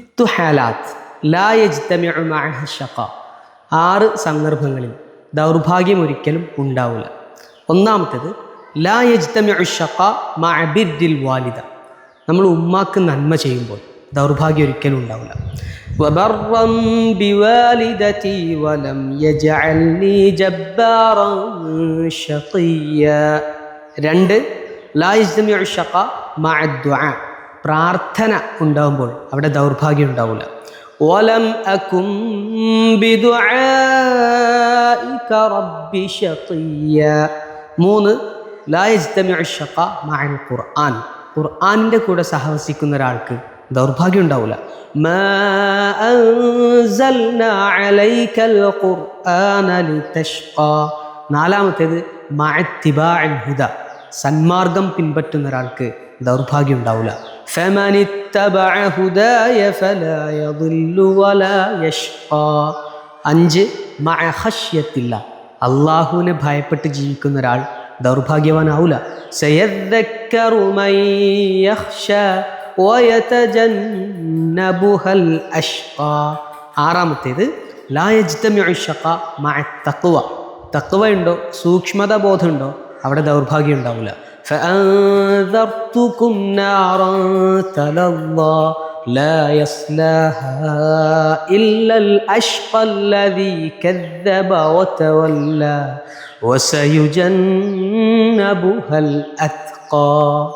സിത്തു ഹാലാത്ത് ലാ യജ്തമിഉ മഅഹ ഷഖ ആറ് സന്ദർഭങ്ങളിൽ ദൗർഭാഗ്യം ഒരിക്കലും ഉണ്ടാവില്ല ഒന്നാമത്തേത് ലാ യജ്തമിഉ ഷഖ മഅ ബിർരിൽ വാലിദ നമ്മൾ ഉമ്മാക്ക് നന്മ ചെയ്യുമ്പോൾ ദൗർഭാഗ്യം ഒരിക്കലും ഉണ്ടാവില്ല وبرا بوالدتي ولم يجعلني جبارا شقيا രണ്ട് ലാ യജ്തമിഉ ഷഖ മഅ ദുആ പ്രാർത്ഥന ഉണ്ടാവുമ്പോൾ അവിടെ ദൗർഭാഗ്യം ഉണ്ടാവില്ല ഓലം മൂന്ന് ലാ യജ്തമിഉ മഅൽ ഖുർആൻ. ഖുർആനിന്റെ കൂടെ സഹവസിക്കുന്ന ഒരാൾക്ക് ദൗർഭാഗ്യം ഉണ്ടാവില്ല നാലാമത്തേത് മഅത്തിബാഇൽ ഹുദ. സന്മാർഗം പിൻപറ്റുന്ന ഒരാൾക്ക് ദൗർഭാഗ്യം ഉണ്ടാവില്ല فمن اتبع هداي فلا يضل ولا يشقى അഞ്ച് മഅ ഖശ്യത്തില്ല അള്ളാഹുവിനെ ഭയപ്പെട്ട് ജീവിക്കുന്ന ഒരാൾ ദൗർഭാഗ്യവാനാവൂല സയദ്ദക്കറു മൻ യഖ്ശ വയതജന്നബുഹൽ അഷ്ഖാ ആറാമത്തേത് ലാ യജ്തമിഉ ഷഖ മഅ തഖ്വ തഖ്വ ഉണ്ടോ സൂക്ഷ്മത ബോധമുണ്ടോ അവിടെ ദൗർഭാഗ്യം ഉണ്ടാവില്ല فأنذرتكم نارا تلظى لا يصلاها إلا الأشقى الذي كذب وتولى وسيجنبها الأتقى